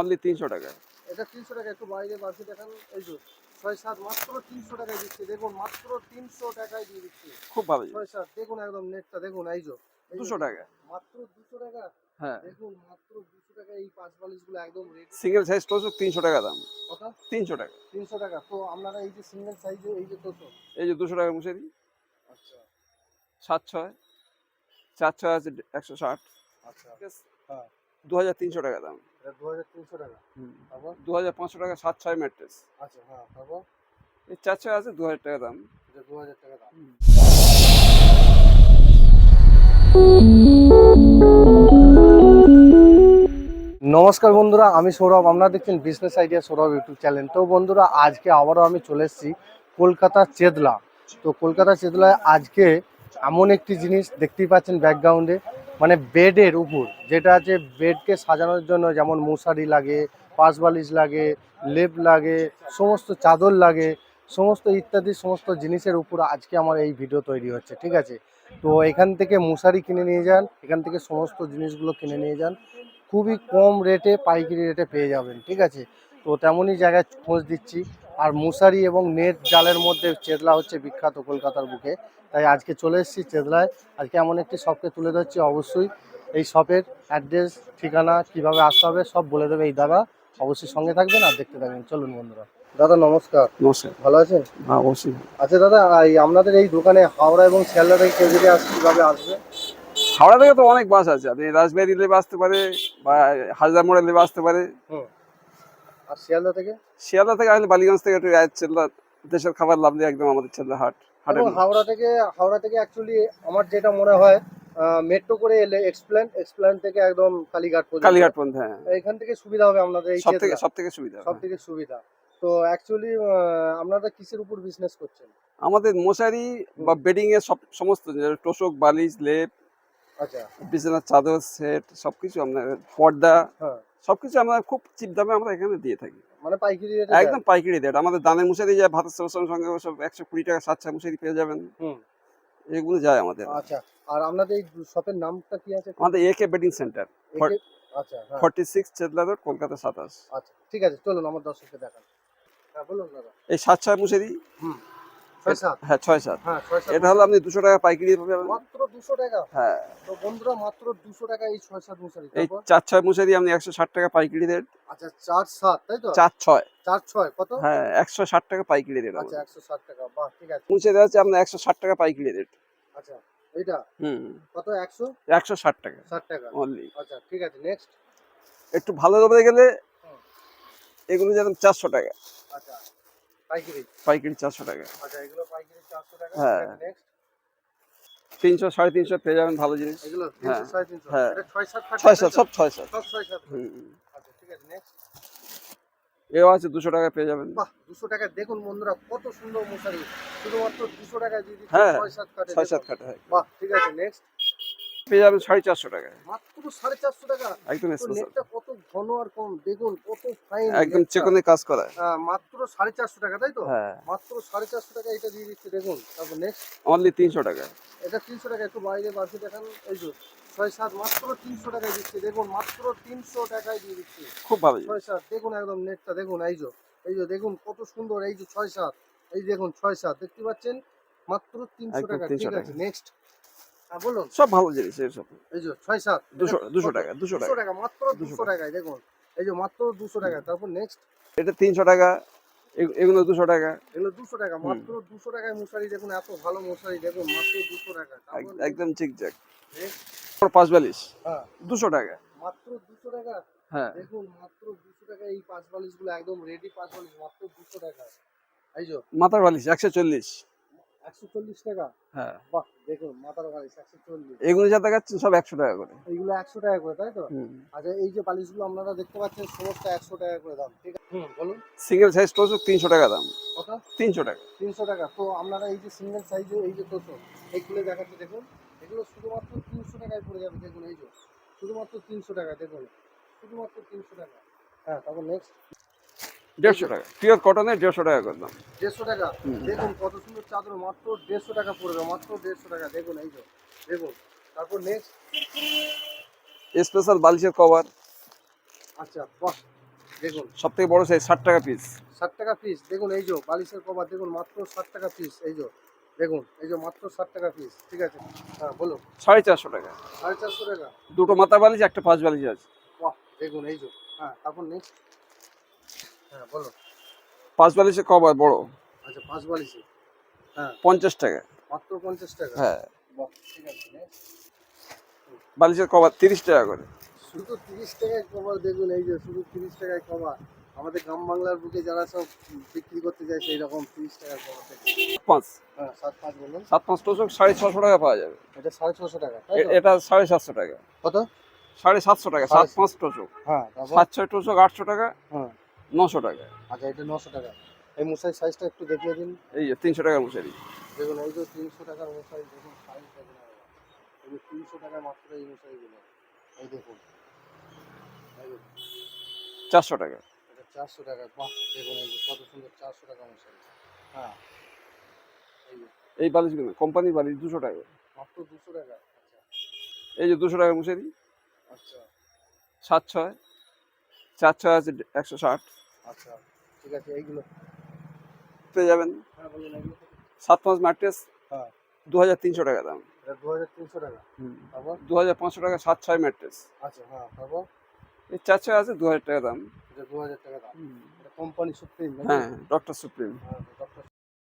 Only তিনশো টাকা। এটা তিনশো টাকা একটু বাইরে বাড়তি দেখান। এই যে ছয় সাত মাত্র তিনশো টাকায় দিচ্ছি। দেখুন মাত্র তিনশো টাকায় দিয়ে দিচ্ছি। খুব ভালো ছয় সাত দেখুন একদম নেটটা দেখুন এই যে। দুশো টাকা। মাত্র দুশো টাকা? হ্যাঁ। দেখুন মাত্র দুশো টাকা এই পাঁচ বালিশগুলো একদম রেডি সিঙ্গেল সাইজ তিনশো টাকা দাম। কত? তিনশো টাকা। তিনশো টাকা। তো আপনারা এই যে সিঙ্গেল সাইজে এই যে এই যে দুশো টাকা মুসেরি আচ্ছা। সাত ছয়। চার ছয় আছে একশো ষাট। আচ্ছা। হ্যাঁ। দু হাজার তিনশো টাকা দাম। দু হাজার তিনশো টাকা। দু হাজার পাঁচশো টাকা সাত ছয় ম্যাট্রেস। আচ্ছা হ্যাঁ তারপর? এই চার ছয় আছে দু হাজার টাকা দাম। দু হাজার টাকা দাম। নমস্কার বন্ধুরা আমি সৌরভ। আপনারা দেখছেন business idea Sourav YouTube channel. তো বন্ধুরা আজকে আবারও আমি চলে এসেছি কলকাতার চেদলা তো কলকাতা চেদলায় আজকে এমন একটি জিনিস দেখতেই পাচ্ছেন ব্যাকগ্রাউন্ডে মানে বেডের উপর, যেটা আছে বেডকে সাজানোর জন্য যেমন মশারি লাগে পাশ বালিশ লাগে, লেপ লাগে, সমস্ত চাদর লাগে, সমস্ত ইত্যাদি সমস্ত জিনিসের উপর আজকে আমার এই ভিডিও তৈরি হচ্ছে, ঠিক আছে? তো এখান থেকে মশারি কিনে নিয়ে যান, এখান থেকে সমস্ত জিনিসগুলো কিনে নিয়ে যান, খুবই কম রেটে পাইকারি রেটে পেয়ে যাবেন, ঠিক আছে? তো তেমনই জায়গায় খোঁজ দিচ্ছি। আর মশারি এবং নেট জালের মধ্যে চেতলা হচ্ছে বিখ্যাত কলকাতার বুকে। তাই আজকে চলে এসেছি চেতলায়। আজকে এমন একটি শপকে তুলে ধরছি অবশ্যই এই শপের অ্যাড্রেস ঠিকানা কীভাবে আসতে হবে সব বলে দেবে এই দাদা। অবশ্যই সঙ্গে থাকবেন আর দেখতে থাকবেন। চলুন বন্ধুরা। দাদা নমস্কার। নমস্কার। ভালো আছেন? হ্যাঁ অবশ্যই। আচ্ছা দাদা এই আপনাদের এই দোকানে হাওড়া এবং শিয়ালদা থেকে কেউ যদি আসে কীভাবে আসবে? হাওড়া থেকে তো অনেক বাস আছে। আপনি রাজবাড়ি লেবে আসতে পারে বা হাজার মোড়ে লেবে আসতে পারে। হুম। আর শিয়ালদা থেকে? শিয়ালদা থেকে আসলে বালিগঞ্জ থেকে একটু চেল্লা দেশের খাবার লাভ দিয়ে একদম আমাদের চেল্লা হাট হাওড়া থেকে হাওড়া থেকে অ্যাকচুয়ালি আমার যেটা মনে হয় মেট্রো করে এলে এক্সপ্লেন এক্সপ্লেন থেকে একদম কালীঘাট পর্যন্ত। কালীঘাট পর্যন্ত হ্যাঁ। এখান থেকে সুবিধা হবে আপনাদের সব থেকে সব থেকে সুবিধা সব থেকে সুবিধা। তো অ্যাকচুয়ালি আপনারা কিসের উপর বিজনেস করছেন? আমাদের মশারি বা বেডিং এর সব সমস্ত তোষক বালিশ লেপ আচ্ছা। বিছানার চাদর সেট সবকিছু আপনার পর্দা হ্যাঁ। সবকিছু আমরা খুব চিপ দামে আমরা এখানে দিয়ে থাকি। মানে পাইকারি রেটে একদম পাইকারি রেট আমাদের দানের মশারি যায় ভাতের সঙ্গে সঙ্গে সব একশো কুড়ি টাকা সাতশো মশারি পেয়ে যাবেন। হুম। এগুলো যায় আমাদের। আচ্ছা আর আপনাদের এই শপের নামটা কি আছে? আমাদের একে বেডিং সেন্টার আচ্ছা forty six Chetla road Kolkata সাতাশ। আচ্ছা ঠিক আছে চলুন আমার দর্শককে দেখান। হ্যাঁ বলুন দাদা। এই সাত ছয় মশারি হুম। ছয় সাত হ্যাঁ ছয় সাত। হ্যাঁ ছয় সাত। এটা হলো আপনি দুশো টাকা পাইকারি পাবেন। মাত্র দুশো টাকা। হ্যাঁ। তো বন্ধুরা মাত্র দুশো টাকা এই ছয় সাত মশারি। এই চার ছয় মশারি আপনি একশো ষাট টাকা পাইকারি রেট। আচ্ছা চার সাত তাই তো? চার ছয়। চার ছয় কত? হ্যাঁ একশো ষাট টাকা পাইকারি রেট আচ্ছা একশো ষাট টাকা। বাহ ঠিক আছে। মশারি আছে আপনার একশো ষাট টাকা পাইকারি রেট। আচ্ছা এইটা? হুম। কত একশো? একশো ষাট টাকা। ষাট টাকা। অনলি আচ্ছা ঠিক আছে নেক্সট একটু ভালো বলতে গেলে। এগুলো যেরকম চারশো টাকা। আচ্ছা। পাইকারি। পাইকারি চারশো টাকা। আচ্ছা এগুলো পাইকারি চারশো টাকা। হ্যাঁ। নেক্সট তিনশো সাড়ে তিনশো পেয়ে যাবেন ভালো জিনিস। এগুলো হ্যাঁ, হ্যাঁ। ছয় সাত খাট? সব ছয় সাত। আচ্ছা ঠিক আছে নেক্সট এও আছে দুশো টাকা পেয়ে যাবেন। বাহ দুশো টাকা। দেখুন বন্ধুরা কত সুন্দর মশারি। শুধুমাত্র দুশো টাকায় দিয়ে হ্যাঁ, ছয় সাত কাটে ছয় সাত কাটা হয়। বাহ ঠিক আছে নেক্সট পেয়ে যাবেন সাড়ে চারশো টাকায় মাত্র সাড়ে চারশো টাকা। একদম কত ঘন আর কম? দেখুন কত ফাইন একদম চেকনে কাজ করা। মাত্র সাড়ে চারশো টাকা তাই তো? হ্যাঁ। মাত্র সাড়ে চারশো টাকা এটা দিয়ে দিচ্ছে দেখুন তারপর নেক্সট অনলি তিনশো টাকা। এটা তিনশো টাকা একটু বাইরে বাড়তি দেখান। এই যে ছয় সাত মাত্র তিনশো টাকায় দিচ্ছে দেখুন মাত্র তিনশো টাকায় দিয়ে দিচ্ছে। খুব ভালো। ছয় সাত দেখুন একদম নেটটা দেখুন এই যে এই যে দেখুন কত সুন্দর এই যে ছয় সাত এই দেখুন ছয় সাত দেখতে পাচ্ছেন? মাত্র তিনশো টাকা ঠিক আছে নেক্সট হ্যাঁ বলুন। সব ভালো জিনিস এসব এই যে ছয় সাত দুশো দুশো টাকা দুশো টাকা। টাকা মাত্র দুশো টাকায় দেখুন। এই যে মাত্র দুশো টাকা তারপর নেক্সট এটা তিনশো টাকা এগুলো দুশো টাকা। এগুলো দুশো টাকা মাত্র দুশো টাকায় মশারি দেখুন এত ভালো মশারি দেখুন মাত্র দুশো টাকা। একদম ঠিকঠাক next, পাঁচ বালিশ। হ্যাঁ। দুশো টাকা। মাত্র দুশো টাকা? হ্যাঁ। দেখুন মাত্র দুশো টাকা এই পাঁচ বালিশগুলো একদম রেডি পাঁচ বালিশ মাত্র দুশো টাকা। এই যে। মাথার বালিশ একশো চল্লিশ। একশো চল্লিশ টাকা? হ্যাঁ। বাহ দেখুন মাথার বালিশ একশো চল্লিশ। এগুলো যা দেখাচ্ছেন সব একশো টাকা করে। এইগুলো একশো টাকা করে তাই তো? আচ্ছা এই যে বালিশগুলো আপনারা দেখতে পাচ্ছেন সমস্ত একশো টাকা করে দাম ঠিক আছে? হুম বলুন। সিঙ্গেল সাইজ তোষক তিনশো টাকা দাম। কত? তিনশো টাকা। তিনশো টাকা। তো আপনারা এই যে সিঙ্গেল সাইজে এই যে তোষক এই খুলে দেখাচ্ছে দেখুন। এগুলো শুধুমাত্র তিনশো টাকায় পড়ে যাবে দেখুন এই যে। শুধুমাত্র তিনশো টাকা দেখুন। শুধুমাত্র তিনশো টাকা। হ্যাঁ তারপর নেক্সট দেড়শো টাকা। পিওর কটনের দেড়শো টাকা করে দাম। দেড়শো টাকা। দেখুন কত সুন্দর চাদর মাত্র দেড়শো টাকা পড়বে মাত্র দেড়শো টাকা। দেখুন এই যে দেখুন। তারপর নেক্সট স্পেশাল বালিশের কভার আচ্ছা বাহ দেখুন। সব থেকে বড় সাইজ ষাট টাকা পিস ষাট টাকা পিস দেখুন এই যে বালিশের কভার দেখুন মাত্র ষাট টাকা পিস এই যে দেখুন এই যে মাত্র ষাট টাকা পিস ঠিক আছে? হ্যাঁ বলুন। সাড়ে চারশো টাকা। সাড়ে চারশো টাকা? দুটো মাথা বালিশ একটা পাঁচ বালিশ আছে। বাহ দেখুন এই যে হ্যাঁ তারপর নেক্সট হ্যাঁ বলো। পাঁচ বালিশের কভার বড়। আচ্ছা পাঁচ বালিশে? হ্যাঁ। পঞ্চাশ টাকা। মাত্র পঞ্চাশ টাকা? হ্যাঁ। ঠিক আছে বালিশের কভার তিরিশ টাকা করে। শুধু তিরিশ টাকায় কভার দেখুন এই যে শুধু তিরিশ টাকায় কভার। আমাদের গ্রাম বাংলার বুকে যারা সব বিক্রি করতে যায় সেই রকম তিরিশ টাকার কভার পাঁচ। হ্যাঁ সাত পাঁচ বলুন। সাত পাঁচ টোসক সাড়ে ছশো টাকা পাওয়া যাবে। এটা সাড়ে ছশো টাকা? এটা সাড়ে সাতশো টাকা। কত? সাড়ে সাতশো টাকা সাত পাঁচ টোসক হ্যাঁ সাত ছয় টোসক আটশো টাকা। হ্যাঁ। নশো টাকা। আচ্ছা এটা নশো টাকা। এই মশারির সাইজটা একটু দেখিয়ে দিন। এই যে তিনশো টাকা মশারি। দেখুন এই যে তিনশো টাকার মশারি দেখুন সাইজ দেখুন এই যে তিনশো টাকা মাত্র এই মশারিগুলো। এই দেখুন। চারশো টাকা। এটা চারশো টাকা। বাহ দেখুন এই যে কত সুন্দর চারশো টাকা মশারি। হ্যাঁ। এই যে। এই বালিশগুলো কোম্পানি বালিশ দুশো টাকা। মাত্র দুশো টাকা। আচ্ছা। এই যে দুশো টাকা মশারি। আচ্ছা। সাত ছয়। চার ছয় আছে একশো ষাট। আচ্ছা ঠিক আছে এইগুলো। পেয়ে যাবেন। হ্যাঁ সাত পাঁচ ম্যাট্রেস হ্যাঁ। দু হাজার তিনশো টাকা দাম। এটা দু হাজার তিনশো টাকা। তারপর? দু হাজার পাঁচশো টাকা সাত ছয় ম্যাট্রেস। আচ্ছা হ্যাঁ তারপর? এই চার ছয় আছে দু হাজার টাকা দাম। এটা দু হাজার টাকা দাম। এটা কোম্পানি সুপ্রিম হ্যাঁ ডক্টর সুপ্রিম। হ্যাঁ ডক্টর